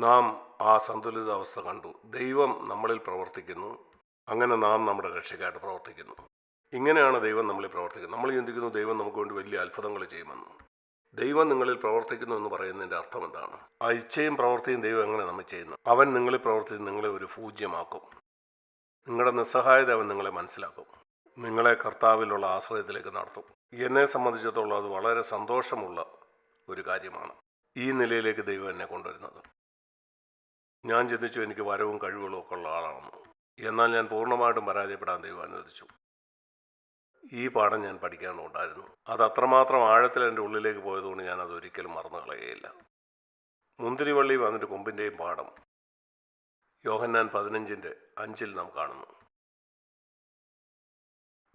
നാം ആ സന്തുലിതാവസ്ഥ കണ്ടു. ദൈവം നമ്മളിൽ പ്രവർത്തിക്കുന്നു. അങ്ങനെ നാം നമ്മുടെ രക്ഷയ്ക്കായിട്ട് പ്രവർത്തിക്കുന്നു. ഇങ്ങനെയാണ് ദൈവം നമ്മളിൽ പ്രവർത്തിക്കുന്നത്. നമ്മൾ ചിന്തിക്കുന്നു ദൈവം നമുക്ക് വേണ്ടി വലിയ അത്ഭുതങ്ങൾ ചെയ്യുമെന്ന്. ദൈവം നിങ്ങളിൽ പ്രവർത്തിക്കുന്നു എന്ന് പറയുന്നതിന്റെ അർത്ഥം എന്താണ്? ആ ഇച്ഛയും പ്രവൃത്തിയും ദൈവം എങ്ങനെ നമ്മൾ ചെയ്യുന്നു? അവൻ നിങ്ങളിൽ പ്രവർത്തിച്ച് നിങ്ങളെ ഒരു പൂജ്യമാക്കും. നിങ്ങളുടെ നിസ്സഹായത അവൻ നിങ്ങളെ മനസ്സിലാക്കും. നിങ്ങളെ കർത്താവിലുള്ള ആശ്രയത്തിലേക്ക് നടത്തും. എന്നെ സംബന്ധിച്ചിടത്തോളം അത് വളരെ സന്തോഷമുള്ള ഒരു കാര്യമാണ്. ഈ നിലയിലേക്ക് ദൈവം എന്നെ കൊണ്ടുവരുന്നത്. ഞാൻ ചിന്തിച്ചു എനിക്ക് വരവും കഴിവുകളും ഒക്കെ ഉള്ള ആളാണെന്ന്. എന്നാൽ ഞാൻ പൂർണമായിട്ടും പരാജയപ്പെടാൻ ദൈവം അനുവദിച്ചു. ഈ പാഠം ഞാൻ പഠിക്കാനുണ്ടായിരുന്നു. അത് അത്രമാത്രം ആഴത്തിൽ എന്റെ ഉള്ളിലേക്ക് പോയതുകൊണ്ട് ഞാൻ അത് ഒരിക്കലും മറന്നു കളയുകയില്ല. മുന്തിരിവള്ളി വന്നിട്ട് കൊമ്പിന്റെയും പാഠം. യോഹന്നാൻ പതിനഞ്ചിന്റെ അഞ്ചിൽ നാം കാണുന്നു.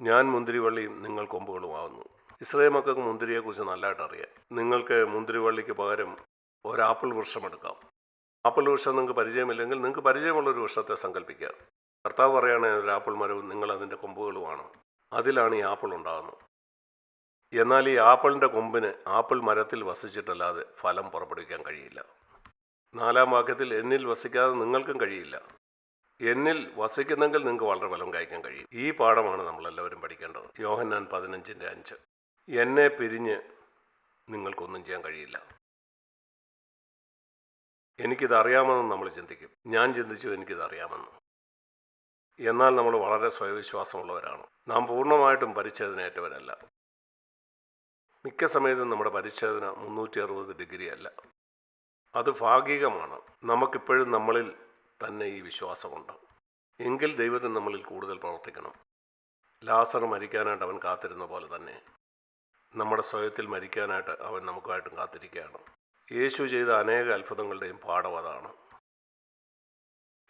ഞാൻ മുന്തിരിവള്ളിയും നിങ്ങൾ കൊമ്പുകളുമാവുന്നു. ഇസ്രയേൽ മക്കൾക്ക് മുന്തിരിയെക്കുറിച്ച് നല്ലതായിട്ട് അറിയാം നിങ്ങൾക്ക് മുന്തിരിവള്ളിക്ക് പകരം ഒരാപ്പിൾ വൃക്ഷമെടുക്കാം ആപ്പിൾ വൃക്ഷം നിങ്ങൾക്ക് പരിചയമില്ലെങ്കിൽ നിങ്ങൾക്ക് പരിചയമുള്ളൊരു വൃക്ഷത്തെ സങ്കല്പിക്കുക കർത്താവ് പറയുകയാണെങ്കിൽ ഒരു ആപ്പിൾ മരവും നിങ്ങൾ അതിന്റെ കൊമ്പുകളുമാണ്. അതിലാണ് ഈ ആപ്പിൾ ഉണ്ടാകുന്നത്. എന്നാൽ ഈ ആപ്പിളിന്റെ കൊമ്പിന് ആപ്പിൾ മരത്തിൽ വസിച്ചിട്ടല്ലാതെ ഫലം പുറപ്പെടുവിക്കാൻ കഴിയില്ല. നാലാം വാക്യത്തിൽ എന്നിൽ വസിക്കാതെ നിങ്ങൾക്കും കഴിയില്ല. എന്നിൽ വസിക്കുന്നെങ്കിൽ നിങ്ങൾക്ക് വളരെ ഫലം കഴിക്കാൻ കഴിയും. ഈ പാഠമാണ് നമ്മളെല്ലാവരും പഠിക്കേണ്ടത്. യോഹന്നാൻ പതിനഞ്ചിന്റെ അഞ്ച്. എന്നെ പിരിഞ്ഞ് നിങ്ങൾക്കൊന്നും ചെയ്യാൻ കഴിയില്ല. എനിക്കിത് അറിയാമെന്ന് നമ്മൾ ചിന്തിക്കും. ഞാൻ ചിന്തിച്ചു എനിക്കിത് അറിയാമെന്ന് എന്നാൽ നമ്മൾ വളരെ സ്വയവിശ്വാസമുള്ളവരാണ്. നാം പൂർണമായിട്ടും പരിച്ഛേദനയേറ്റവരല്ല. മിക്ക സമയത്തും നമ്മുടെ പരിച്ഛേദന മുന്നൂറ്റി അറുപത് ഡിഗ്രി അല്ല. അത് ഭാഗികമാണ്. നമുക്കിപ്പോഴും നമ്മളിൽ തന്നെ ഈ വിശ്വാസമുണ്ട്. എങ്കിൽ ദൈവത്തിന് നമ്മളിൽ കൂടുതൽ പ്രവർത്തിക്കണം. ലാസർ മരിക്കാനായിട്ട് അവൻ കാത്തിരുന്ന പോലെ തന്നെ. നമ്മുടെ സ്വയത്തിൽ മരിക്കാനായിട്ട് അവൻ നമുക്കായിട്ടും കാത്തിരിക്കുകയാണ്. യേശു ചെയ്ത അനേക അത്ഭുതങ്ങളുടെയും പാഠം അതാണ്.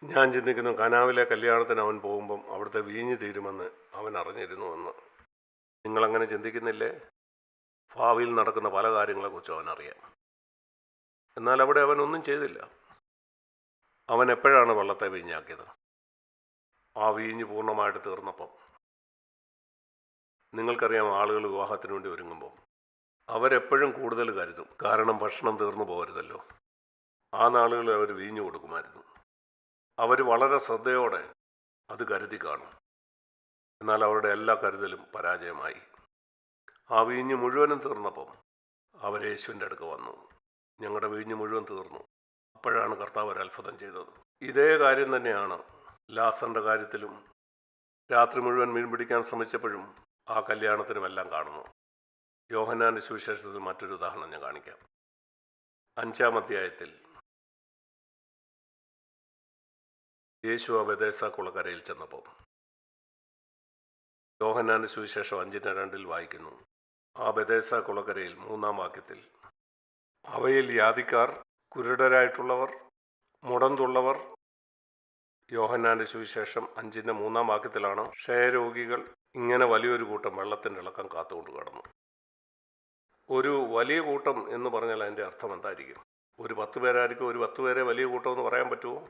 ഞാൻ ചിന്തിക്കുന്നു കനാവിലെ കല്യാണത്തിന് അവൻ പോകുമ്പം അവിടുത്തെ വീഞ്ഞു തീരുമെന്ന് അവൻ അറിഞ്ഞിരുന്നുവെന്ന്. നിങ്ങളങ്ങനെ ചിന്തിക്കുന്നില്ലേ? ഭാവിയിൽ നടക്കുന്ന പല കാര്യങ്ങളെക്കുറിച്ച് അവൻ അറിയാം എന്നാൽ അവിടെ അവൻ ഒന്നും ചെയ്തില്ല. അവൻ എപ്പോഴാണ് വെള്ളത്തെ വീഞ്ഞാക്കിയത്? ആ വീഞ്ഞ് പൂർണമായിട്ട് തീർന്നപ്പം. നിങ്ങൾക്കറിയാം ആളുകൾ വിവാഹത്തിന് വേണ്ടി ഒരുങ്ങുമ്പോൾ അവരെപ്പോഴും കൂടുതൽ കരുതും. കാരണം ഭക്ഷണം തീർന്നു പോകരുതല്ലോ ആ നാളുകളിൽ അവർ വീഞ്ഞു കൊടുക്കുമായിരുന്നു. അവർ വളരെ ശ്രദ്ധയോടെ അത് കരുതി കാണും. എന്നാൽ അവരുടെ എല്ലാ കരുതലും പരാജയമായി. ആ വീഞ്ഞ് മുഴുവനും തീർന്നപ്പം അവർ യേശുവിന്റെ അടുക്ക് വന്നു. ഞങ്ങളുടെ വീഞ്ഞ് മുഴുവൻ തീർന്നു. അപ്പോഴാണ് കർത്താവ് ഒരു അത്ഭുതം ചെയ്തത്. ഇതേ കാര്യം തന്നെയാണ് ലാസറിന്റെ കാര്യത്തിലും രാത്രി മുഴുവൻ മീൻ പിടിക്കാൻ ശ്രമിച്ചപ്പോഴും ആ കല്യാണത്തിനുമെല്ലാം കാണുന്നു. യോഹന്നാന്റെ സുവിശേഷത്തിൽ മറ്റൊരു ഉദാഹരണം ഞാൻ കാണിക്കാം. അഞ്ചാം അധ്യായത്തിൽ യേശു ആ ബദേസ ചെന്നപ്പോൾ യോഹന്നാന്റെ സുവിശേഷം അഞ്ചിന് രണ്ടിൽ വായിക്കുന്നു. ആ ബദേസ കുളക്കരയിൽ മൂന്നാം വാക്യത്തിൽ അവയിൽ യാതിക്കാർ കുരുടരായിട്ടുള്ളവർ മുടന്തുള്ളവർ. യോഹന്നാന്റെ സുവിശേഷം അഞ്ചിന്റെ മൂന്നാം വാക്യത്തിലാണ് ക്ഷയരോഗികൾ ഇങ്ങനെ വലിയൊരു കൂട്ടം വെള്ളത്തിന്റെ ഇളക്കം കാത്തുകൊണ്ട് കടന്നു. ഒരു വലിയ കൂട്ടം എന്ന് പറഞ്ഞാൽ അതിന്റെ അർത്ഥം എന്തായിരിക്കും? ഒരു പത്ത് പേരായിരിക്കും ഒരു പത്ത് പേരെ വലിയ കൂട്ടം എന്ന് പറയാൻ പറ്റുമോ?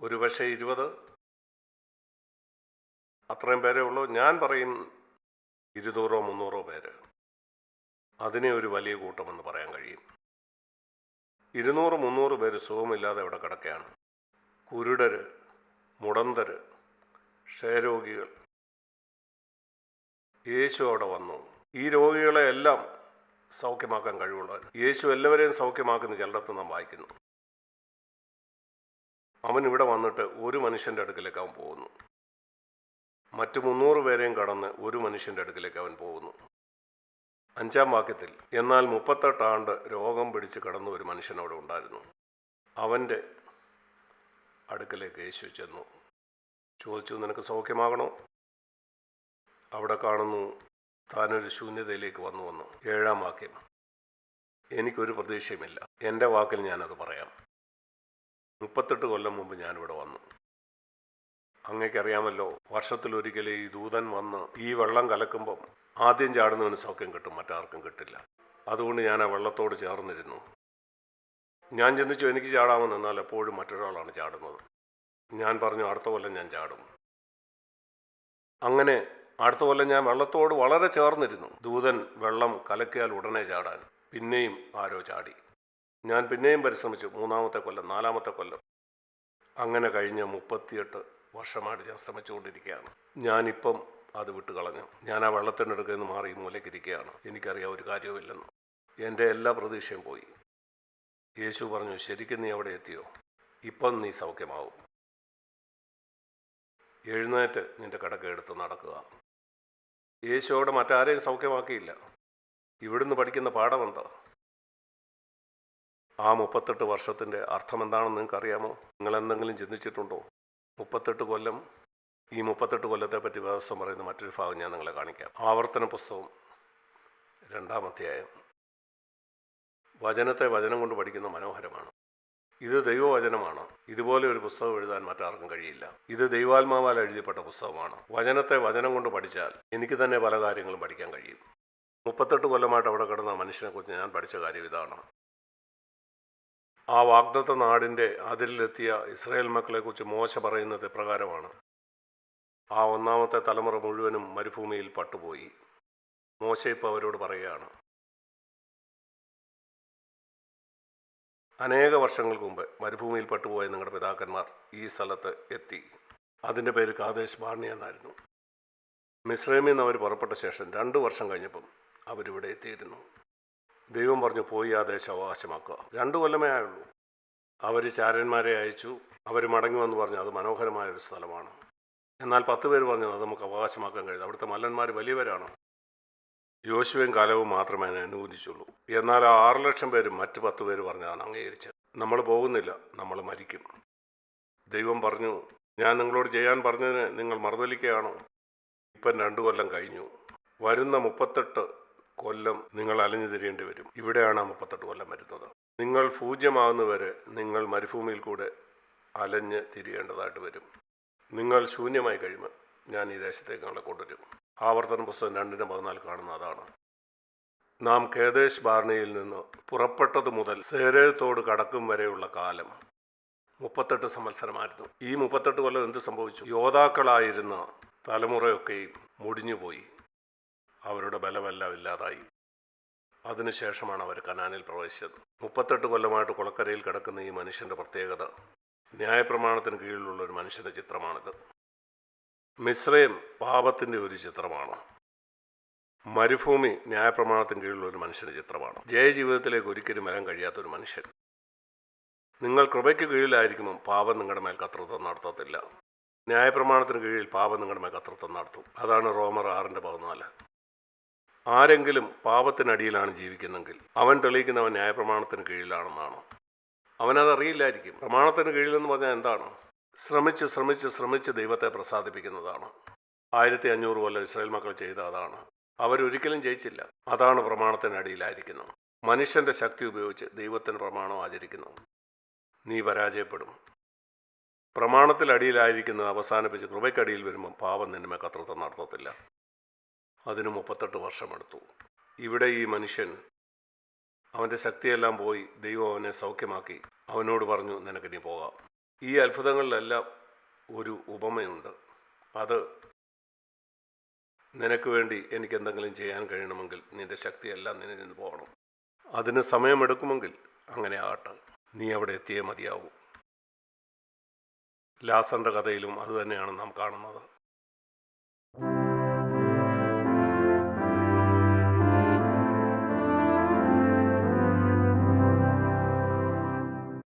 ഒരു പക്ഷേ ഇരുപത്? അത്രയും പേരേ ഉള്ളൂ. ഞാൻ പറയും ഇരുന്നൂറോ മുന്നൂറോ പേര്. അതിനെ ഒരു വലിയ കൂട്ടമെന്ന് പറയാൻ കഴിയും. ഇരുന്നൂറ് മുന്നൂറ് പേര് സുഖമില്ലാതെ അവിടെ കിടക്കുകയാണ്. കുരുടര് മുടന്തര് ക്ഷയരോഗികൾ. യേശു അവിടെ വന്നു. ഈ രോഗികളെ എല്ലാം സൗഖ്യമാക്കാൻ കഴിവുള്ളവൻ. യേശു എല്ലാവരെയും സൗഖ്യമാക്കുന്ന ചിലടത്ത് നാം വായിക്കുന്നു. അവൻ ഇവിടെ വന്നിട്ട് ഒരു മനുഷ്യന്റെ അടുക്കിലേക്ക് അവൻ പോകുന്നു. മറ്റു മുന്നൂറ് പേരെയും കടന്ന് ഒരു മനുഷ്യന്റെ അടുക്കിലേക്ക് അവൻ പോകുന്നു. അഞ്ചാം വാക്യത്തിൽ എന്നാൽ മുപ്പത്തെട്ട് ആണ്ട് രോഗം പിടിച്ച് കടന്ന ഒരു മനുഷ്യൻ അവിടെ ഉണ്ടായിരുന്നു. അവന്റെ അടുക്കലേക്ക് യേശു ചെന്നു. ചോദിച്ചു നിനക്ക് സൗഖ്യമാകണോ? അവിടെ കാണുന്നു. താനൊരു ശൂന്യതയിലേക്ക് വന്നു വന്നു. ഏഴാം വാക്യം. എനിക്കൊരു പ്രതീക്ഷയുമില്ല. എന്റെ വാക്കിൽ ഞാനത് പറയാം. മുപ്പത്തെട്ട് കൊല്ലം മുമ്പ് ഞാനിവിടെ വന്നു. അങ്ങേക്കറിയാമല്ലോ വർഷത്തിലൊരിക്കലും ഈ ദൂതൻ വന്ന് ഈ വെള്ളം കലക്കുമ്പം ആദ്യം ചാടുന്നവന് സൗഖ്യം കിട്ടും മറ്റാർക്കും കിട്ടില്ല. അതുകൊണ്ട് ഞാൻ ആ വെള്ളത്തോട് ചേർന്നിരുന്നു. ഞാൻ ചിന്തിച്ചു എനിക്ക് ചാടാമെന്ന് എന്നാൽ എപ്പോഴും മറ്റൊരാളാണ് ചാടുന്നത്. ഞാൻ പറഞ്ഞു അടുത്ത കൊല്ലം ഞാൻ ചാടും. അങ്ങനെ അടുത്ത കൊല്ലം ഞാൻ വെള്ളത്തോട് വളരെ ചേർന്നിരുന്നു. ദൂതൻ വെള്ളം കലക്കിയാൽ ഉടനെ ചാടാൻ. പിന്നെയും ആരോ ചാടി. ഞാൻ പിന്നെയും പരിശ്രമിച്ചു. മൂന്നാമത്തെ കൊല്ലം നാലാമത്തെ കൊല്ലം. അങ്ങനെ കഴിഞ്ഞ മുപ്പത്തിയെട്ട് വർഷമായിട്ട് ഞാൻ ശ്രമിച്ചുകൊണ്ടിരിക്കുകയാണ്. ഞാനിപ്പം അത് വിട്ട് കളഞ്ഞു ഞാൻ ആ വെള്ളത്തിനടുക്കിൽ നിന്ന് മാറി മൂലക്കിരിക്കുകയാണ് എനിക്കറിയാം ഒരു കാര്യവുമില്ലെന്ന്. എന്റെ എല്ലാ പ്രതീക്ഷയും പോയി. യേശു പറഞ്ഞു ശരിക്കും നീ അവിടെ എത്തിയോ? ഇപ്പം നീ സൗഖ്യമാവും. എഴുന്നേറ്റ് നിന്റെ കടക്കെടുത്ത് നടക്കുക. യേശു അവിടെ മറ്റാരെയും സൗഖ്യമാക്കിയില്ല. ഇവിടുന്ന് പഠിക്കുന്ന പാഠമെന്താ? ആ മുപ്പത്തെട്ട് വർഷത്തിന്റെ അർത്ഥം എന്താണെന്ന് നിങ്ങൾക്ക് അറിയാമോ നിങ്ങൾ എന്തെങ്കിലും ചിന്തിച്ചിട്ടുണ്ടോ? മുപ്പത്തെട്ട് കൊല്ലം ഈ മുപ്പത്തെട്ട് കൊല്ലത്തെ പറ്റി വ്യവസ്ഥ പറയുന്ന മറ്റൊരു ഭാഗം ഞാൻ നിങ്ങളെ കാണിക്കാം. ആവർത്തന പുസ്തകം രണ്ടാം അധ്യായം. വചനത്തെ വചനം കൊണ്ട് പഠിക്കുന്ന മനോഹരമാണ്. ഇത് ദൈവവചനമാണ്. ഇതുപോലെ ഒരു പുസ്തകം എഴുതാൻ മറ്റാർക്കും കഴിയില്ല. ഇത് ദൈവാത്മാവാൽ എഴുതിപ്പെട്ട പുസ്തകമാണ്. വചനത്തെ വചനം കൊണ്ട് പഠിച്ചാൽ എനിക്ക് തന്നെ പല കാര്യങ്ങളും പഠിക്കാൻ കഴിയും. മുപ്പത്തെട്ട് കൊല്ലമായിട്ട് അവിടെ കിടന്ന മനുഷ്യനെക്കുറിച്ച് ഞാൻ പഠിച്ച കാര്യം ഇതാണ്. ആ വാഗ്ദത്ത നാടിന്റെ അതിരിലെത്തിയ ഇസ്രായേൽ മക്കളെക്കുറിച്ച് മോശ പറയുന്നത് പ്രകാരമാണ് ആ ഒന്നാമത്തെ തലമുറ മുഴുവനും മരുഭൂമിയിൽ പട്ടുപോയി. മോശ ഇപ്പോൾ അവരോട് പറയുകയാണ്. അനേക വർഷങ്ങൾക്ക് മുമ്പ് മരുഭൂമിയിൽ പെട്ടുപോയ നിങ്ങളുടെ പിതാക്കന്മാർ ഈ സ്ഥലത്ത് എത്തി. അതിന്റെ പേര് കാദേശ് ബാണി എന്നായിരുന്നു. മിശ്രമിൽ നിന്ന് അവർ പുറപ്പെട്ട ശേഷം രണ്ട് വർഷം കഴിഞ്ഞപ്പം അവരിവിടെ എത്തിയിരുന്നു. ദൈവം പറഞ്ഞു പോയി ആ ദേശം അവകാശമാക്കുക. രണ്ട് കൊല്ലമേ ആയുള്ളൂ. അവർ ചാരന്മാരെ അയച്ചു. അവർ മടങ്ങി വന്ന് പറഞ്ഞു അത് മനോഹരമായ ഒരു സ്ഥലമാണ്. എന്നാൽ പത്ത് പേര് പറഞ്ഞു അത് നമുക്ക് അവകാശമാക്കാൻ കഴിയും അവിടുത്തെ മല്ലന്മാർ വലിയവരാണ്. യോശുവയും കാലവും മാത്രമേ അതിനെ അനുവദിച്ചുള്ളൂ. എന്നാൽ ആ ആറ് ലക്ഷം പേരും മറ്റ് പത്ത് പേര് പറഞ്ഞതാണ് അംഗീകരിച്ചത്. നമ്മൾ പോകുന്നില്ല നമ്മൾ മരിക്കും. ദൈവം പറഞ്ഞു ഞാൻ നിങ്ങളോട് ചെയ്യാൻ പറഞ്ഞതിന് നിങ്ങൾ മറുതലിക്കുകയാണോ ഇപ്പം രണ്ടു കൊല്ലം കഴിഞ്ഞു. വരുന്ന മുപ്പത്തെട്ട് കൊല്ലം നിങ്ങൾ അലഞ്ഞു തിരിയേണ്ടി വരും. ഇവിടെയാണ് ആ മുപ്പത്തെട്ട് കൊല്ലം വരുന്നത്. നിങ്ങൾ പൂജ്യമാകുന്നവരെ നിങ്ങൾ മരുഭൂമിയിൽ കൂടെ അലഞ്ഞ് തിരിയേണ്ടതായിട്ട് വരും. നിങ്ങൾ ശൂന്യമായി കഴിയുമ്പോൾ ഞാൻ ഈ ദേശത്തേക്ക് നിങ്ങളെ കൊണ്ടുവരും. ആവർത്തന പുസ്തകം രണ്ടിന് പതിനാല് കാണുന്ന അതാണ്. നാം കേദേശ് ബാർണിയിൽ നിന്ന് പുറപ്പെട്ടതു മുതൽ സേരത്തോട് കടക്കും വരെയുള്ള കാലം. മുപ്പത്തെട്ട് സംവത്സരമായിരുന്നു. ഈ മുപ്പത്തെട്ട് കൊല്ലം എന്ത് സംഭവിച്ചു? യോദ്ധാക്കളായിരുന്ന തലമുറയൊക്കെയും മുടിഞ്ഞുപോയി. അവരുടെ ബലമെല്ലാം ഇല്ലാതായി. അതിനുശേഷമാണ് അവർ കനാനിൽ പ്രവേശിച്ചത്. മുപ്പത്തെട്ട് കൊല്ലമായിട്ട് കുളക്കരയിൽ കിടക്കുന്ന ഈ മനുഷ്യന്റെ പ്രത്യേകത. ന്യായപ്രമാണത്തിന് കീഴിലുള്ള ഒരു മനുഷ്യന്റെ ചിത്രമാണിത്. മിശ്രയും പാപത്തിന്റെ ഒരു ചിത്രമാണ്. മരുഭൂമി ന്യായപ്രമാണത്തിന് കീഴിലുള്ള ഒരു മനുഷ്യന്റെ ചിത്രമാണ്. ജയജീവിതത്തിലേക്ക് ഒരിക്കലും വരാൻ കഴിയാത്ത ഒരു മനുഷ്യൻ. നിങ്ങൾ കൃപയ്ക്ക് കീഴിലായിരിക്കുമ്പോൾ പാപം നിങ്ങളുടെ മേൽ കത്രത്വം നടത്തത്തില്ല. ന്യായപ്രമാണത്തിന് കീഴിൽ പാപം നിങ്ങളുടെ മേൽ കത്രത്വം നടത്തും. അതാണ് റോമർ ആറിന്റെ പതിനാല്. ആരെങ്കിലും പാപത്തിനടിയിലാണ് ജീവിക്കുന്നെങ്കിൽ അവൻ തെളിയിക്കുന്നവൻ ന്യായപ്രമാണത്തിന് കീഴിലാണെന്നാണ്. അവനതറിയില്ലായിരിക്കും. പ്രമാണത്തിന് കീഴിലെന്ന് പറഞ്ഞാൽ എന്താണ്? ശ്രമിച്ച് ശ്രമിച്ച് ശ്രമിച്ച് ദൈവത്തെ പ്രസാദിപ്പിക്കുന്നതാണ്. ആയിരത്തി അഞ്ഞൂറ് കൊല്ലം ഇസ്രായേൽ മക്കൾ ചെയ്ത അതാണ്. അവരൊരിക്കലും ജയിച്ചില്ല. അതാണ് പ്രമാണത്തിനടിയിലായിരിക്കുന്നത് മനുഷ്യന്റെ ശക്തി ഉപയോഗിച്ച് ദൈവത്തിന് പ്രമാണം ആചരിക്കുന്നു. നീ പരാജയപ്പെടും. പ്രമാണത്തിൽ അടിയിലായിരിക്കുന്നത് അവസാനിപ്പിച്ച് കൃപയ്ക്കടിയിൽ വരുമ്പോൾ പാപം നിന്നെ കത്രത്വം നടത്തത്തില്ല. അതിന് മുപ്പത്തെട്ട് വർഷമെടുത്തു. ഇവിടെ ഈ മനുഷ്യൻ അവന്റെ ശക്തിയെല്ലാം പോയി ദൈവം അവനെ സൗഖ്യമാക്കി. അവനോട് പറഞ്ഞു നിനക്ക് നീ പോകാം. ഈ അത്ഭുതങ്ങളിലെല്ലാം ഒരു ഉപമയുണ്ട്. അത് നിനക്ക് വേണ്ടി എനിക്ക് എന്തെങ്കിലും ചെയ്യാൻ കഴിയണമെങ്കിൽ നിന്റെ ശക്തിയെല്ലാം നിന്നെ നിന്ന് പോകണം. അതിന് സമയമെടുക്കുമെങ്കിൽ അങ്ങനെ ആകട്ടെ. നീ അവിടെ എത്തിയേ മതിയാവൂ. ലാസറിന്റെ കഥയിലും അതുതന്നെയാണ് നാം കാണുന്നത്.